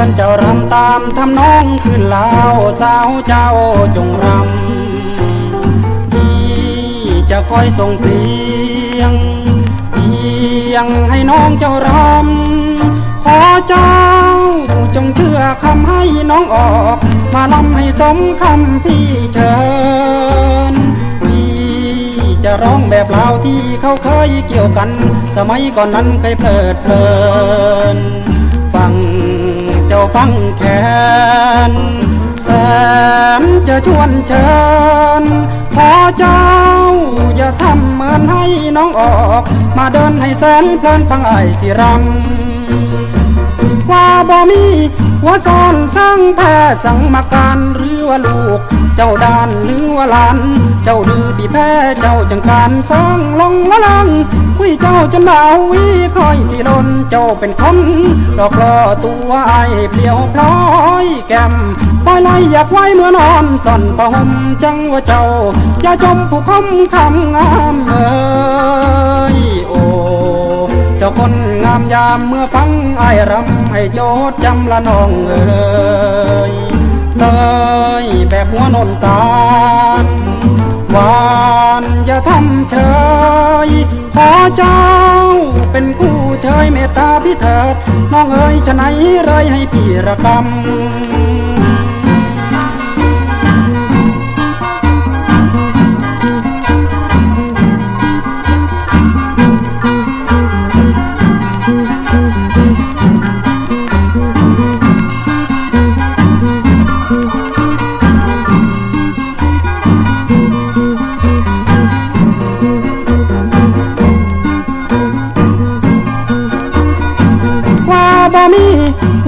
ิญเจ้ารำตามทำน้องขึ้นลาวสาวเจ้าจงรำพี่จะคอยส่งเสียงเพียงให้น้องเจ้ารำขอเจ้าจงเชื่อคำให้น้องออก มาลำให้สมคำพี่เชิญพี่จะร้องแบบลาวที่เขาเคยเกี่ยวกัน สมัยก่อนนั้นเคยเพลิดเพลิน เจ้าฟังแคนแสนจะชวนเชิญขอเจ้าอย่าทำเหมือนให้น้องออก มาเดินให้แสนเพลินฟังไอ้สิรำว่าบ่มีหัวซ้อนสร้างแพ้สังมาการหรือว่าลูก เจ้าดานหรือว่าลาน เจ้าดื้อที่แพ้เจ้าจังการสร้างลงละลัง คุยเจ้าจนดาววิคอยสิลนเจ้าเป็นคนหลอกล่อตัวไอเปลี่ยวพลอยแก้มปล่อยลอยอยากไว้เมื่อนอนซ่อนประหมจังว่าเจ้า อย่าจมผู้คมคำงามเอ้ยโอ้เจ้าคนงามยามเมื่อฟังไอ้รำให้โจดจำละน้องเอ๋ยเตยแบบหัวนนตาลหวานอย่าทำเฉย ขอเจ้า เป็นคู่เชยเมตตาพิเถิดน้องเอ๋ยชะไหนเลยให้พี่ระกำ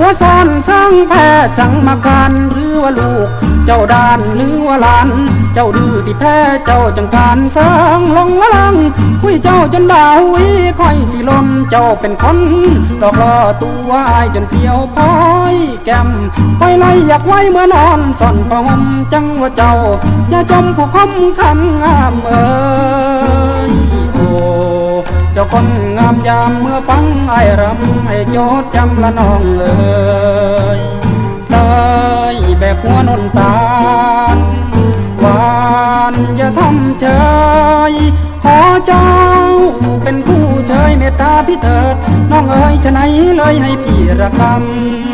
หัวซ้อนสร้างแพ้สังมาการหรือว่าลูก เจ้าดานหรือว่าหลาน เจ้าดื้อที่แพ้เจ้าจังการสร้างลงละลัง คุยเจ้าจนดาววิคอยสิลมเจ้าเป็นคนดอกลอตัวอายจนเปียวพลอยแก้มปล่อยลอยอยากไว้เมื่อนอนซ่อนประหมจังว่าเจ้าอย่าจมผู้คมคำงามเออ จ้าคนงามยามเมื่อฟังไอ้รำให้โจดจำละน้องเอ๋ยเตยแบบหัวนนตาลหวานอย่าทำเฉยขอเจ้าเป็นผู้เชยเมตตาพี่เถิด น้องเอ๋ยฉะไหนเลยให้พี่ระคำ